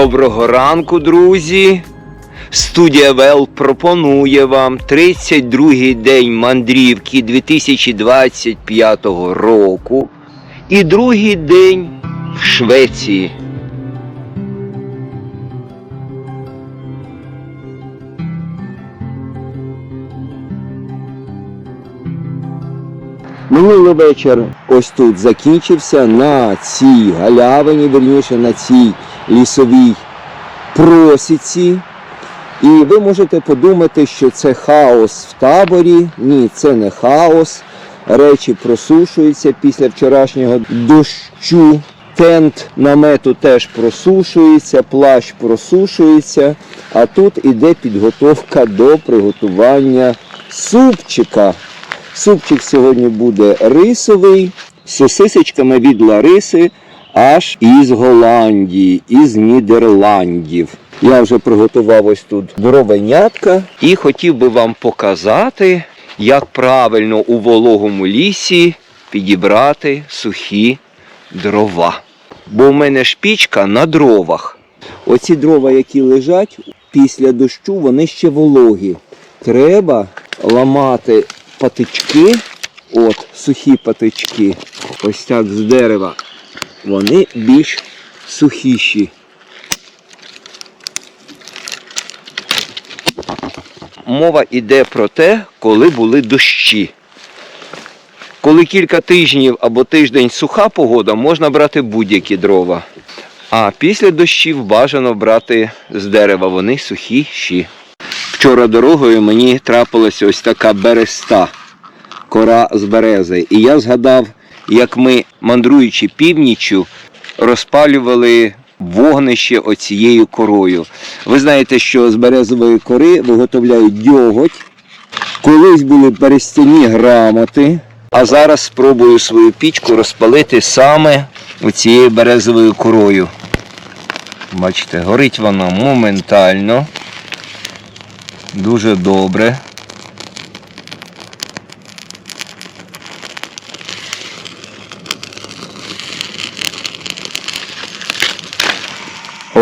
Доброго ранку, друзі! Студія ВЕЛ пропонує вам 32-й день мандрівки 2025 року і другий день в Швеції. Минулий вечір ось тут закінчився на цій галявині, верніше на цій лісовій просіці. І ви можете подумати, що це хаос в таборі. Ні, це не хаос. Речі просушуються після вчорашнього дощу. Тент намету теж просушується, плащ просушується, а тут іде підготовка до приготування супчика. Супчик сьогодні буде рисовий, з сосисочками від Лариси, аж із Голландії, із Нідерландів. Я вже приготував ось тут дровенятка і хотів би вам показати, як правильно у вологому лісі підібрати сухі дрова. Бо в мене шпічка на дровах. Оці дрова, які лежать після дощу, вони ще вологі. Треба ламати патички, от сухі патички, ось так з дерева. Вони більш сухіші. Мова йде про те, коли були дощі. Коли кілька тижнів або тиждень суха погода, можна брати будь-які дрова. А після дощів бажано брати з дерева, вони сухіші. Вчора дорогою мені трапилася ось така береста, кора з берези. І я згадав, як ми, мандруючи північчю, розпалювали вогнище оцією корою. Ви знаєте, що з березової кори виготовляють дьоготь. Колись були перестяні грамоти, а зараз спробую свою пічку розпалити саме оцією березовою корою. Бачите, горить вона моментально. Дуже добре.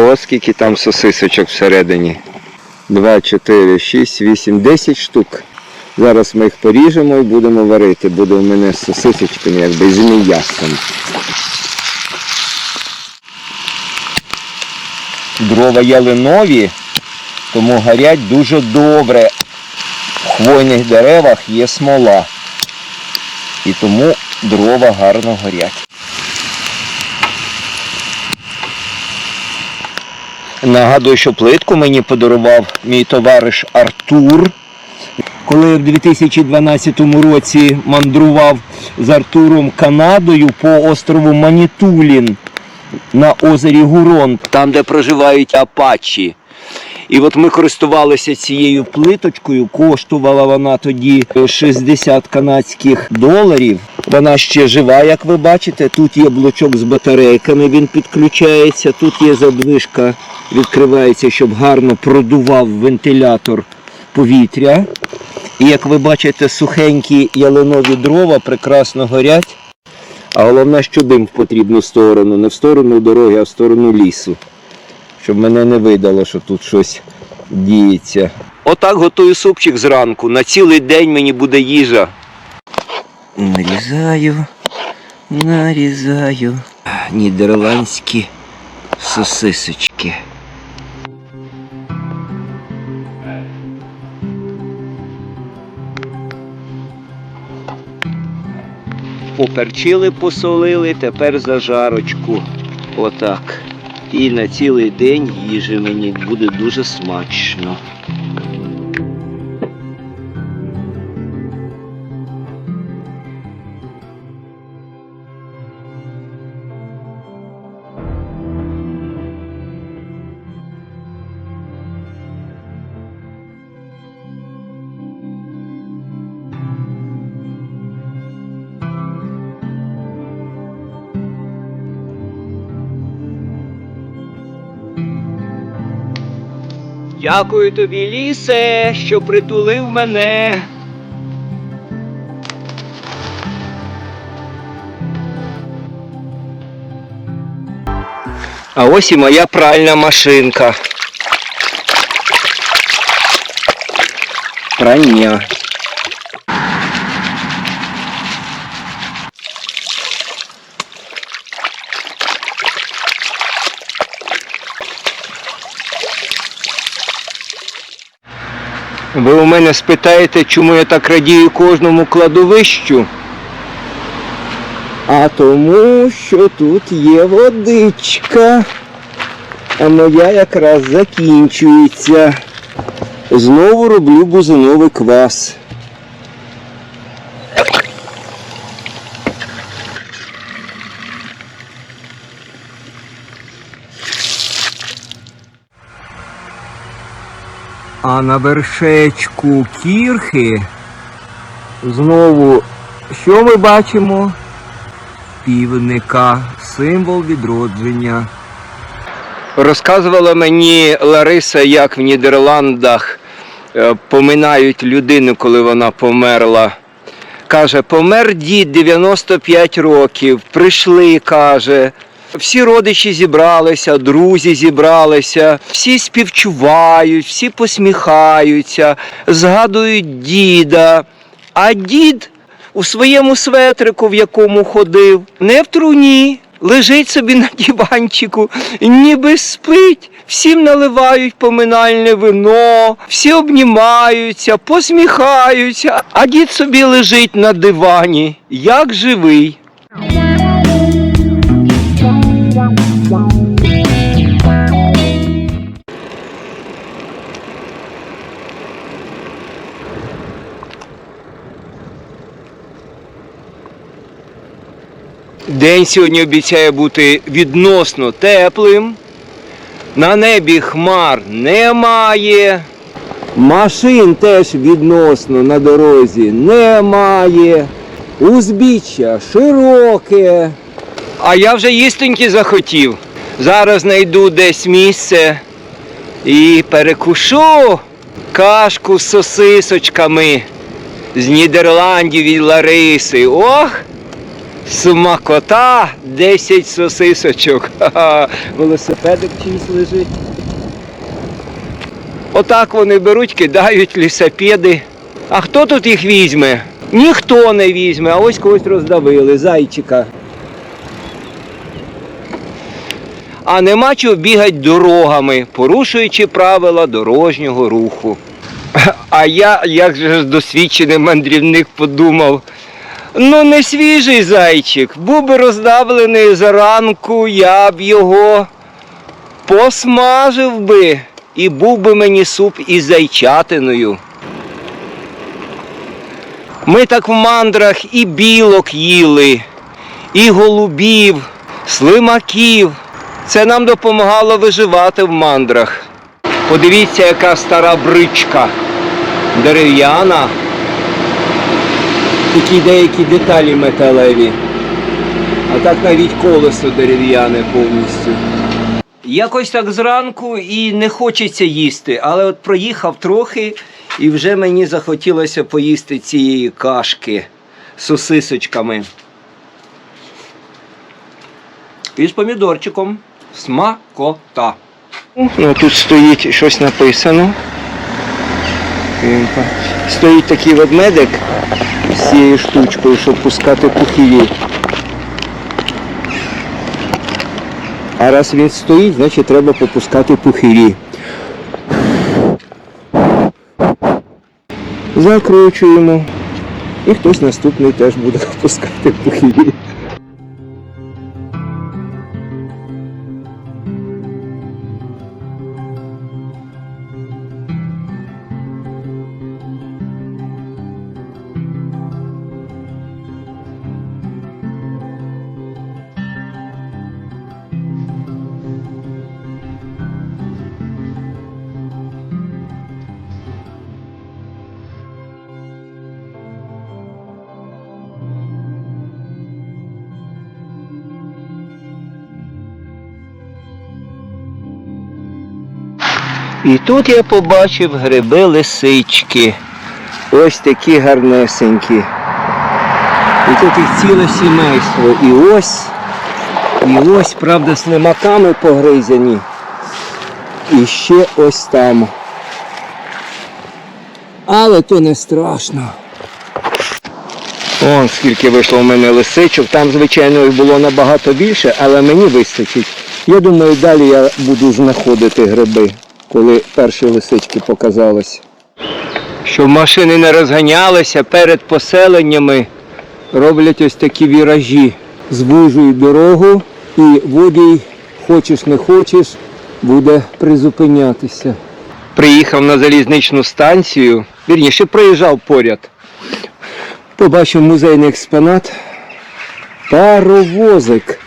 О, скільки там сосисочок всередині. 2, 4, 6, 8, 10 штук. Зараз ми їх поріжемо і будемо варити. Буде у мене з сосисочками, якби з м'ясом. Дрова ялинові, тому горять дуже добре. В хвойних деревах є смола. І тому дрова гарно горять. Нагадую, що плитку мені подарував мій товариш Артур. Коли в 2012 році мандрував з Артуром Канадою по острову Манітулін на озері Гурон, там, де проживають апачі. І от ми користувалися цією плиточкою, коштувала вона тоді 60 канадських доларів. Вона ще жива, як ви бачите. Тут є блочок з батарейками, він підключається, тут є задвижка, відкривається, щоб гарно продував вентилятор повітря. І як ви бачите, сухенькі ялинові дрова прекрасно горять. А головне, що дим в потрібну сторону, не в сторону дороги, а в сторону лісу. Щоб мене не видало, що тут щось діється. Отак готую супчик зранку. На цілий день мені буде їжа. Нарізаю, нарізаю. Нідерландські сосисочки. Поперчили, посолили, тепер зажарочку. Отак. І на цілий день їжі мені буде дуже смачно. Дякую тобі, лісе, що притулив мене. А ось і моя пральна машинка. Прання. Ви у мене спитаєте, чому я так радію кожному кладовищу? А тому, що тут є водичка. А моя якраз закінчується. Знову роблю бузиновий квас. На вершечку кірхи знову що ми бачимо? Півника, символ відродження. Розказувала мені Лариса, як в Нідерландах е, поминають людину, коли вона померла. Каже, помер дід 95 років, прийшли, каже. Всі родичі зібралися, друзі зібралися, всі співчувають, всі посміхаються, згадують діда. А дід у своєму светрику, в якому ходив, не в труні, лежить собі на диванчику, ніби спить. Всім наливають поминальне вино, всі обнімаються, посміхаються, а дід собі лежить на дивані, як живий. День сьогодні обіцяє бути відносно теплим. На небі хмар немає. Машин теж відносно на дорозі немає. Узбіччя широке. А я вже їстеньки захотів. Зараз знайду десь місце і перекушу кашку з сосисочками з Нідерландів від Лариси. Ох! Смакота 10 сосисочок. Велосипедик чийсь лежить. Отак вони беруть, кидають лісопеди. А хто тут їх візьме? Ніхто не візьме, а ось когось роздавили, зайчика. А нема чого бігати дорогами, порушуючи правила дорожнього руху. А я, як же досвідчений мандрівник, подумав. Ну, не свіжий зайчик. Був би роздавлений зранку, я б його посмажив би і був би мені суп із зайчатиною. Ми так в мандрах і білок їли, і голубів, слимаків. Це нам допомагало виживати в мандрах. Подивіться, яка стара бричка дерев'яна такі деякі деталі металеві. А так навіть колесо дерев'яне повністю. Якось так зранку і не хочеться їсти, але от проїхав трохи і вже мені захотілося поїсти цієї кашки з сосисочками. І з помідорчиком. Смакота. Ну, тут стоїть щось написано. Стоїть такий ведмедик цією штучкою, щоб пускати пухіві. А раз він стоїть, значить треба попускати пухирі. Закручуємо. І хтось наступний теж буде пускати пухирі. І тут я побачив гриби лисички. Ось такі гарнесенькі. І тут їх ціле сімейство. І ось І ось, правда, слимаками погризані. І ще ось там. Але то не страшно. Вон скільки вийшло в мене лисичок. Там, звичайно, їх було набагато більше, але мені вистачить. Я думаю, далі я буду знаходити гриби, коли перші лисички показались. Щоб машини не розганялися перед поселеннями, роблять ось такі віражі. Звужують дорогу і водій, хочеш не хочеш, буде призупинятися. Приїхав на залізничну станцію, вірніше, проїжджав поряд. Побачив музейний експонат. Паровозик.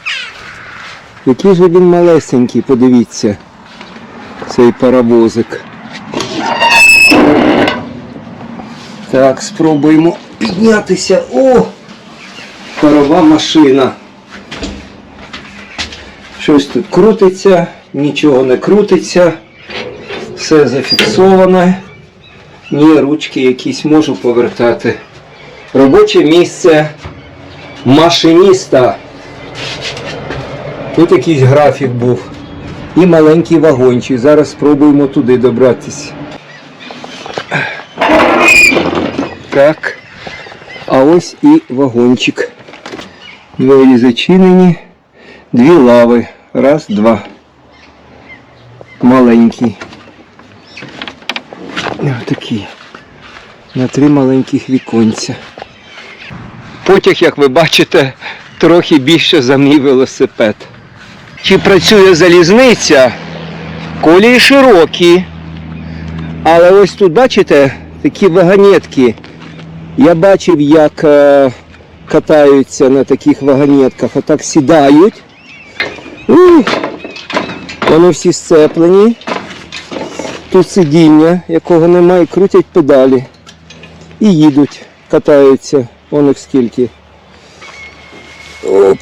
Який же він малесенький, подивіться. Цей паровозик. Так, спробуємо піднятися. О! Парова машина. Щось тут крутиться, нічого не крутиться. Все зафіксоване. Ні, ручки якісь можу повертати. Робоче місце машиніста. Тут якийсь графік був. І маленький вагончик. Зараз спробуємо туди добратися. Так. А ось і вагончик. Двері зачинені. Дві лави. Раз, два. Маленький. Отакий. На три маленьких віконця. Потяг, як ви бачите, трохи більше за мій велосипед. Чи працює залізниця? Колії широкі. Але ось тут, бачите, такі вагонетки. Я бачив, як е, катаються на таких вагонетках. Отак сідають. Ух, вони всі сцеплені. Тут сидіння, якого немає, крутять педалі. І їдуть, катаються. Вон їх скільки. Оп.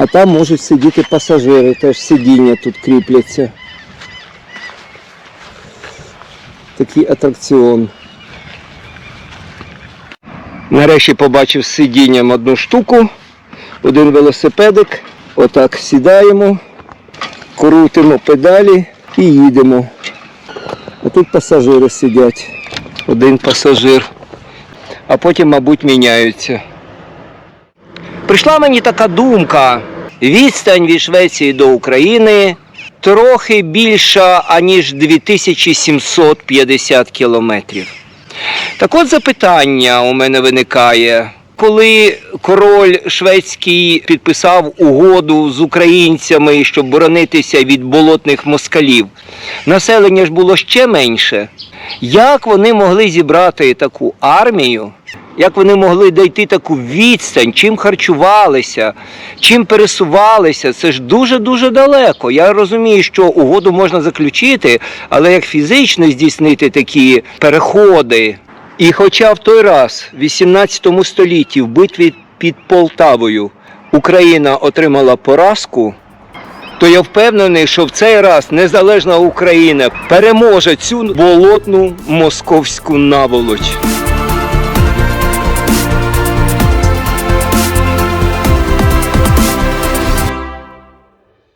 А там можуть сидіти пасажири, теж сидіння тут кріпляться. Такий атракціон. Нарешті побачив з сидінням одну штуку, один велосипедик. Отак сідаємо, крутимо педалі і їдемо. А тут пасажири сидять. Один пасажир. А потім, мабуть, міняються. Прийшла мені така думка. Відстань від Швеції до України трохи більша, аніж 2750 кілометрів. Так от запитання у мене виникає. Коли король шведський підписав угоду з українцями, щоб боронитися від болотних москалів, населення ж було ще менше. Як вони могли зібрати таку армію? Як вони могли дійти таку відстань, чим харчувалися, чим пересувалися? Це ж дуже-дуже далеко. Я розумію, що угоду можна заключити, але як фізично здійснити такі переходи. І хоча в той раз, в 18 столітті, в битві під Полтавою, Україна отримала поразку, то я впевнений, що в цей раз незалежна Україна переможе цю болотну московську наволоч.